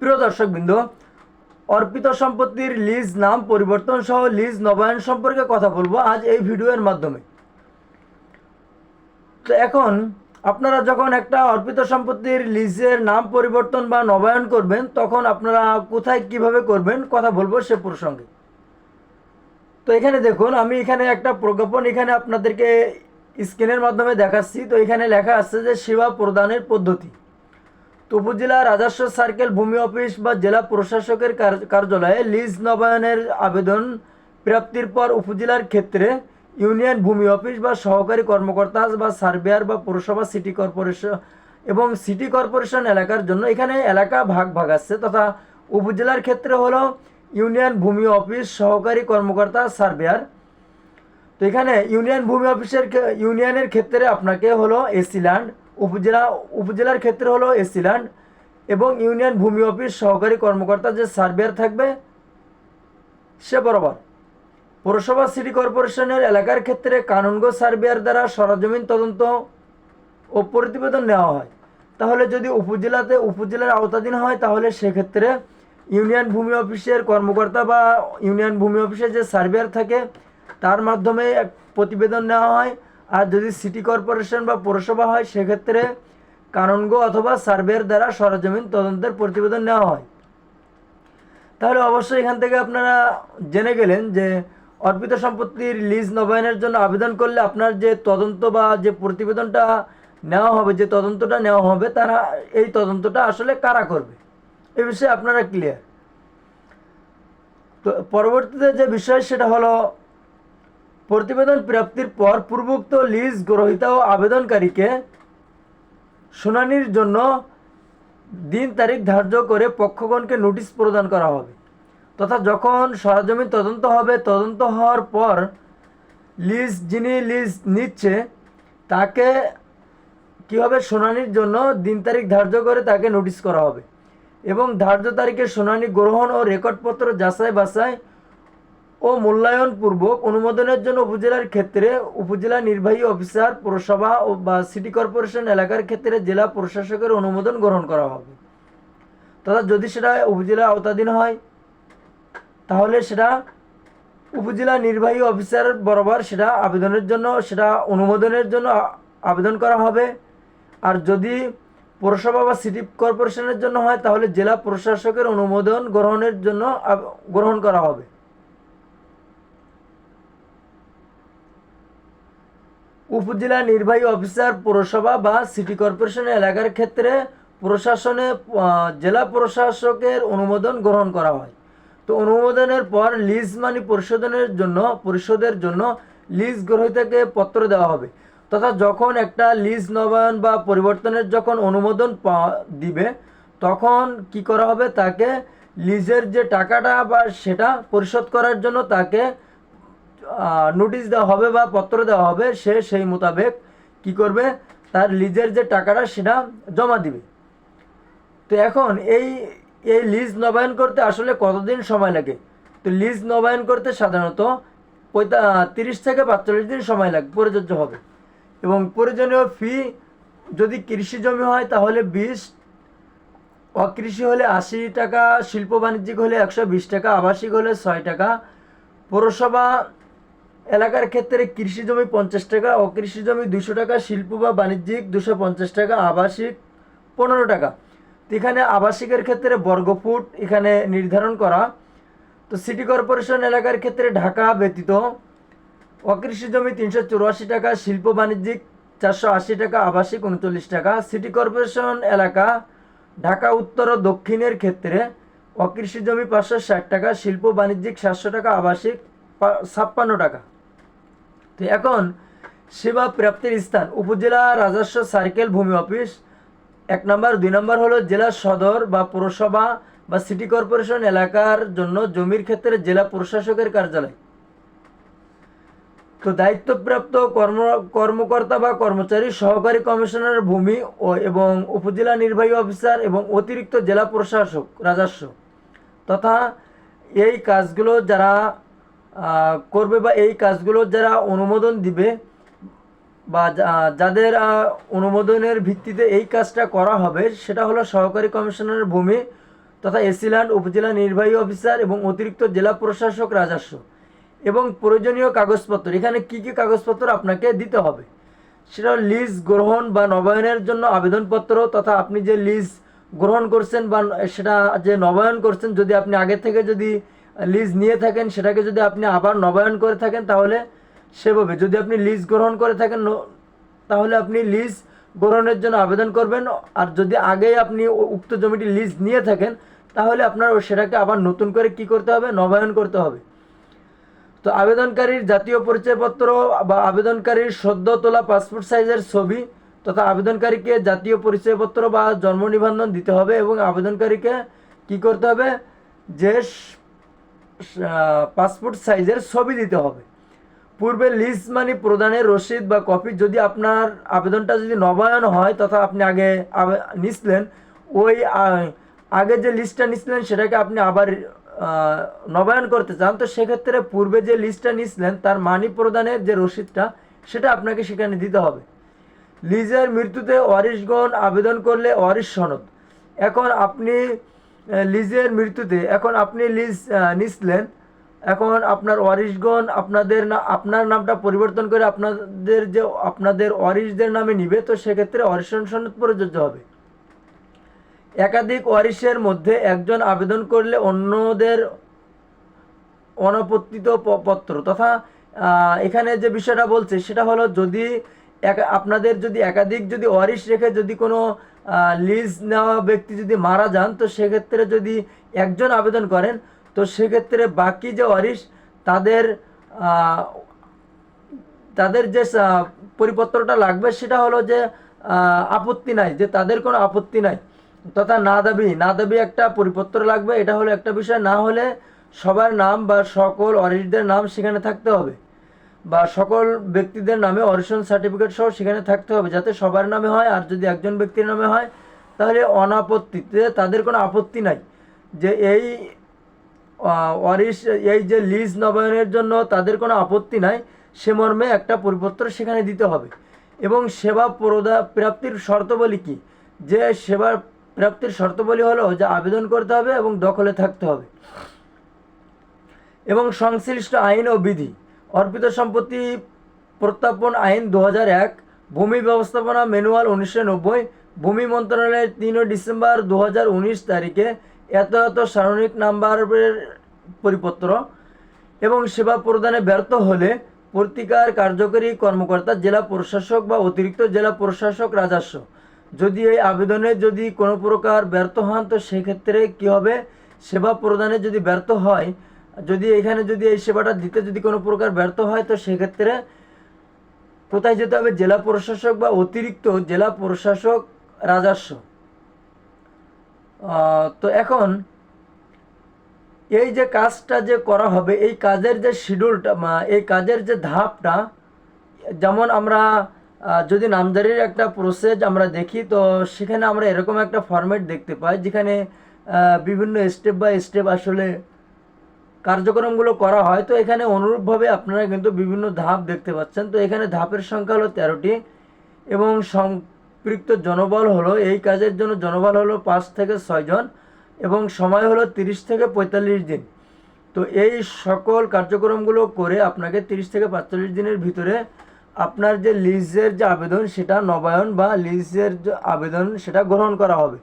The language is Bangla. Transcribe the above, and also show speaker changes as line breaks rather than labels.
প্রিয় দর্শকবৃন্দ, অর্পিত সম্পত্তির লিজ নাম, পরিবর্তন সহ লিজ নবায়ন সম্পর্কে কথা বলব আজ এই ভিডিওর মাধ্যমে। তো এখন আপনারা যখন একটা অর্পিত সম্পত্তির লিজের নাম, পরিবর্তন বা নবায়ন করবেন, তখন আপনারা কোথায় কীভাবে করবেন কথা বলব সে প্রসঙ্গে। তো এখানে দেখুন, আমি এখানে একটা প্রজ্ঞাপন এখানে আপনাদেরকে স্ক্রিনের মাধ্যমে দেখাচ্ছি। তো এখানে লেখা আছে যে সেবা প্রদানের পদ্ধতি। উপজেলা রাজস্ব সার্কেল, ভূমি অফিস বা জেলা প্রশাসকের কার- কার্যালয়ে লিজ নবায়নের আবেদন প্রাপ্তির পর উপজেলার ক্ষেত্রে ইউনিয়ন ভূমি অফিস বা সহকারী কর্মকর্তা বা সার্ভেয়ার বা পৌরসভা, সিটি কর্পোরেশন এবং সিটি কর্পোরেশন এলাকার জন্য এখানে এলাকা ভাগ ভাগ আছে তথা উপজেলার ক্ষেত্রে হলো ইউনিয়ন ভূমি অফিস, সহকারী কর্মকর্তা, সার্ভেয়ার। তো এখানে ইউনিয়ন ভূমি অফিসের ইউনিয়নের ক্ষেত্রে আপনাকে হলো এসি ল্যান্ড উপজেলা, উপজেলার ক্ষেত্রে হলো এসি ল্যান্ড এবং ইউনিয়ন ভূমি অফিস সহকারী কর্মকর্তা যে সার্ভেয়ার থাকবে, সে বরাবর। পৌরসভা সিটি কর্পোরেশনের এলাকার ক্ষেত্রে কানুনগো সার্ভেয়ার দ্বারা সরজমিন তদন্ত ও প্রতিবেদন নেওয়া হয়। তাহলে যদি উপজেলাতে উপজেলার আওতাধীন হয়, তাহলে সেক্ষেত্রে ইউনিয়ন ভূমি অফিসের কর্মকর্তা বা ইউনিয়ন ভূমি অফিসের যে সার্ভেয়ার থাকে, তার মাধ্যমে এক প্রতিবেদন নেওয়া হয়। আর যদি সিটি কর্পোরেশন বা পৌরসভা হয়, সেক্ষেত্রে কানুনগো অথবা সার্ভের দ্বারা সরজমিন তদন্তের প্রতিবেদন নেওয়া হয়। তাহলে অবশ্যই এখান থেকে আপনারা জেনে গেলেন যে অর্পিত সম্পত্তির লিজ নবায়নের জন্য আবেদন করলে আপনার যে তদন্ত বা যে প্রতিবেদনটা নেওয়া হবে, যে তদন্তটা নেওয়া হবে, তারা এই তদন্তটা আসলে কারা করবে? এ বিষয়ে আপনারা ক্লিয়ার তো পরবর্তীতে যে বিষয়, সেটা হলো প্রতিবেদন প্রাপ্তির পর পূর্বোক্ত লিজ গ্রহীতা ও আবেদনকারীকে শুনানির জন্য দিন তারিখ ধার্য করে পক্ষগণকে নোটিশ প্রদান করা হবে। তথা যখন সরজমিন তদন্ত হবে, তদন্ত হওয়ার পর লিজ যিনি লিজ নিচ্ছে, তাকে কী হবে শুনানির জন্য দিন তারিখ ধার্য করে তাকে নোটিশ করা হবে। এবং ধার্য তারিখে শুনানি গ্রহণ ও রেকর্ডপত্র যাচাই বাছাই ও মূল্যায়ন পূর্বক অনুমোদনের জন্য উপজেলার ক্ষেত্রে উপজেলা নির্বাহী অফিসার, পৌরসভা বা সিটি কর্পোরেশন এলাকার ক্ষেত্রে জেলা প্রশাসকের অনুমোদন গ্রহণ করা হবে। তথা যদি সেটা উপজেলা আওতাধীন হয়, তাহলে সেটা উপজেলা নির্বাহী অফিসার বরাবর সেটা আবেদনের জন্য, সেটা অনুমোদনের জন্য আবেদন করা হবে। আর যদি পৌরসভা বা সিটি কর্পোরেশনের জন্য হয়, তাহলে জেলা প্রশাসকের অনুমোদন গ্রহণের জন্য গ্রহণ করা হবে। উপজেলা নির্বাহী অফিসার পৌরসভা বা সিটি কর্পোরেশন এলাকার ক্ষেত্রে প্রশাসনে জেলা প্রশাসকের অনুমোদন গ্রহণ করা হয়। তো অনুমোদনের পর লিজ মানি পরিশোধনের জন্য, পরিশোধের জন্য লিজ গ্রহীতাকে পত্র দেওয়া হবে। তথা যখন একটা লিজ নবায়ন বা পরিবর্তনের যখন অনুমোদন দিবে, তখন কি করা হবে? তাকে লিজের যে টাকাটা বা সেটা পরিশোধ করার জন্য তাকে নোটিশ দেওয়া হবে বা পত্র দেওয়া হবে, সে সেই মোতাবেক কি করবে? তার লিজের যে টাকাটা সেটা জমা দিবে। তো এখন এই এই লিজ নবায়ন করতে আসলে কতদিন সময় লাগে? তো লিজ নবায়ন করতে সাধারণত পঁয়তা, তিরিশ থেকে পাঁচচল্লিশ দিন সময় লাগে, প্রযোজ্য হবে। এবং প্রয়োজনীয় ফি যদি কৃষি জমি হয়, তাহলে বিশ, অকৃষি হলে আশি টাকা, শিল্প বাণিজ্যিক হলে একশো বিশ টাকা, আবাসিক হলে ছয় টাকা, পৌরসভা এলাকার ক্ষেত্রে কৃষি জমি পঞ্চাশ টাকা, অকৃষি জমি দুশো টাকা, শিল্প বা বাণিজ্যিক দুশো পঞ্চাশ টাকা, আবাসিক পনেরো টাকা। তো এখানে আবাসিকের ক্ষেত্রে বর্গফুট এখানে নির্ধারণ করা। তো সিটি কর্পোরেশন এলাকার ক্ষেত্রে ঢাকা ব্যতীত অকৃষি জমি তিনশো চুরাশি টাকা, শিল্প বাণিজ্যিক চারশো আশি টাকা, আবাসিক উনচল্লিশ টাকা। সিটি কর্পোরেশন এলাকা ঢাকা উত্তর ও দক্ষিণের ক্ষেত্রে অকৃষি জমি পাঁচশো ষাট টাকা, শিল্প বাণিজ্যিক সাতশো টাকা, আবাসিক ছাপ্পান্ন টাকা। তো এখন সেবা প্রাপ্তির স্থান, উপজেলা রাজস্ব সার্কেল ভূমি অফিস, এক নম্বর। দুই নম্বর হলো জেলা সদর বা পৌরসভা বা সিটি কর্পোরেশন এলাকার জন্য জমির ক্ষেত্রে জেলা প্রশাসকের কার্যালয়। তো দায়িত্বপ্রাপ্ত কর্ম, কর্মকর্তা বা কর্মচারী, সহকারী কমিশনার ভূমি ও এবং উপজেলা নির্বাহী অফিসার এবং অতিরিক্ত জেলা প্রশাসক, রাজস্ব। তথা এই কাজগুলো যারা করবে বা এই কাজগুলো যারা অনুমোদন দিবে বা যাদের অনুমোদনের ভিত্তিতে এই কাজটা করা হবে, সেটা হলো সহকারী কমিশনারের ভূমি তথা এসিল্যান্ড উপজেলা নির্বাহী অফিসার এবং অতিরিক্ত জেলা প্রশাসক রাজস্ব এবং প্রয়োজনীয় কাগজপত্র। এখানে কি কি কাগজপত্র আপনাকে দিতে হবে? সেটা লিজ গ্রহণ বা নবায়নের জন্য আবেদনপত্র তথা আপনি যে লিজ গ্রহণ করছেন বা সেটা যে নবায়ন করছেন, যদি আপনি আগে থেকে যদি লিজ নিয়ে থাকেন, সেটাকে যদি আপনি আবার নবায়ন করে থাকেন, তাহলে সেভাবে। যদি আপনি লিজ গ্রহণ করে থাকেন তাহলে আপনি লিজ গ্রহণের জন্য আবেদন করবেন। আর যদি আগেই আপনি উক্ত জমিটি লিজ নিয়ে থাকেন, তাহলে আপনার সেটাকে আবার নতুন করে কি করতে হবে? নবায়ন করতে হবে। তো আবেদনকারীর জাতীয় পরিচয়পত্র বা আবেদনকারীর সদ্য তোলা পাসপোর্ট সাইজের ছবি তথা আবেদনকারীকে জাতীয় পরিচয়পত্র বা জন্ম নিবন্ধন দিতে হবে এবং আবেদনকারীকে কি করতে হবে? যে পাসপোর্ট সাইজের ছবি দিতে হবে। পূর্বে লিজ মানি প্রদানের রসিদ বা কপি যদি আপনার আবেদনটা যদি নবায়ন হয়, তথা আপনি আগে নিছিলেন, ওই আগে যে লিস্টটা নিছিলেন সেটাকে আপনি আবার নবায়ন করতে চান, তো সেক্ষেত্রে পূর্বে যে লিস্টটা নিছিলেন, তার মানি প্রদানের যে রসিদটা, সেটা আপনাকে সেখানে দিতে হবে। লিজের মৃত্যুতে ওয়ারিশগণ আবেদন করলে ওয়ারিশ সনদ। এখন আপনি লিজের মৃত্যুতে। এখন আপনি লিজ আহ, নিছিলেন। এখন আপনার ওয়ারিশগণ আপনাদের না আপনার নামটা পরিবর্তন করে আপনাদের যে আপনাদের ওয়ারিশদের নামে নিবে তো সেক্ষেত্রে ওয়ারিশন সনদ প্রযোজ্য হবে। একাধিক ওয়ারিশের মধ্যে একজন আবেদন করলে অন্যদের অনপত্তিত পত্র তথা এখানে যে বিষয়টা বলছে সেটা হলো যদি আপনাদের যদি একাধিক যদি ওয়ারিশ রেখে যদি কোনো লিজ নেওয়া ব্যক্তি যদি মারা যান, তো সেক্ষেত্রে যদি একজন আবেদন করেন, তো সেক্ষেত্রে বাকি যে ওয়ারিশ তাদের তাদের যে পরিপত্রটা লাগবে, সেটা হলো যে আপত্তি নাই, যে তাদের কোনো আপত্তি নাই। তথা না দাবি না দাবি একটা পরিপত্র লাগবে, এটা হলো একটা বিষয়। না হলে সবার নাম বা সকল অরিশদের নাম সেখানে থাকতে হবে। বা সকল ব্যক্তিদের নামে অরিশন সার্টিফিকেট সহ সেখানে থাকতে হবে যাতে সবার নামে হয় আর যদি একজন ব্যক্তির নামে হয়, তাহলে অনাপত্তিতে তাদের কোনো আপত্তি নাই। যে এই ওয়ারিশ এই যে লিজ নবায়নের জন্য তাদের কোনো আপত্তি নাই, সে মর্মে একটা পরিপত্র সেখানে দিতে হবে। এবং সেবা প্রদা, প্রাপ্তির শর্তাবলী কি? যে সেবা প্রাপ্তির শর্তাবলী হলো যে আবেদন করতে হবে এবং দখলে থাকতে হবে। এবং সংশ্লিষ্ট আইন ও বিধি। অর্পিত সম্পত্তি প্রত্যাপন আইন দু ভূমি ব্যবস্থাপনা ম্যানুয়াল উনিশশো নব্বই, ভূমি মন্ত্রণালয়ের তিনই ডিসেম্বর দু হাজার উনিশ তারিখে এত এত সারণিক নাম্বারের পরিপত্র এবং সেবা প্রদানে ব্যর্থ হলে পত্রিকার কার্যকরী কর্মকর্তা, জেলা প্রশাসক বা অতিরিক্ত জেলা প্রশাসক রাজস্ব। যদি এই আবেদনে যদি কোনো প্রকার ব্যর্থ হন, তো সেক্ষেত্রে কী হবে? সেবা প্রদানে যদি ব্যর্থ হয় যদি এখানে যদি এই সেবাটা দিতে যদি কোনো প্রকার ব্যর্থ হয়, তো সেক্ষেত্রে কোথায় যেতে হবে? জেলা প্রশাসক বা অতিরিক্ত জেলা প্রশাসক রাজস্ব তো এখন এই যে কাজটা যে করা হবে, এই কাজের যে শিডিউলটা এই কাজের যে ধাপটা, যেমন আমরা যদি নামজারির একটা প্রসেস আমরা দেখি, তো সেখানে আমরা এরকম একটা ফরম্যাট দেখতে পাই, যেখানে বিভিন্ন স্টেপ বাই স্টেপ আসলে কার্যক্রমগুলো করা হয়, তো এখানে অনুরূপভাবে আপনারা কিন্তু বিভিন্ন ধাপ দেখতে পাচ্ছেন। তো এখানে ধাপের সংখ্যা হলো তেরোটি এবং সম্পৃক্ত জনবল হলো, এই কাজের জন্য জনবল হলো পাঁচ থেকে ছয়জন এবং সময় হলো তিরিশ থেকে পঁয়তাল্লিশ দিন। তো এই সকল কার্যক্রমগুলো করে আপনাকে তিরিশ থেকে পঁয়তাল্লিশ দিনের ভিতরে আপনার যে লিজের যে আবেদন, সেটা নবায়ন বা লিজের যে আবেদন, সেটা গ্রহণ করা হবে।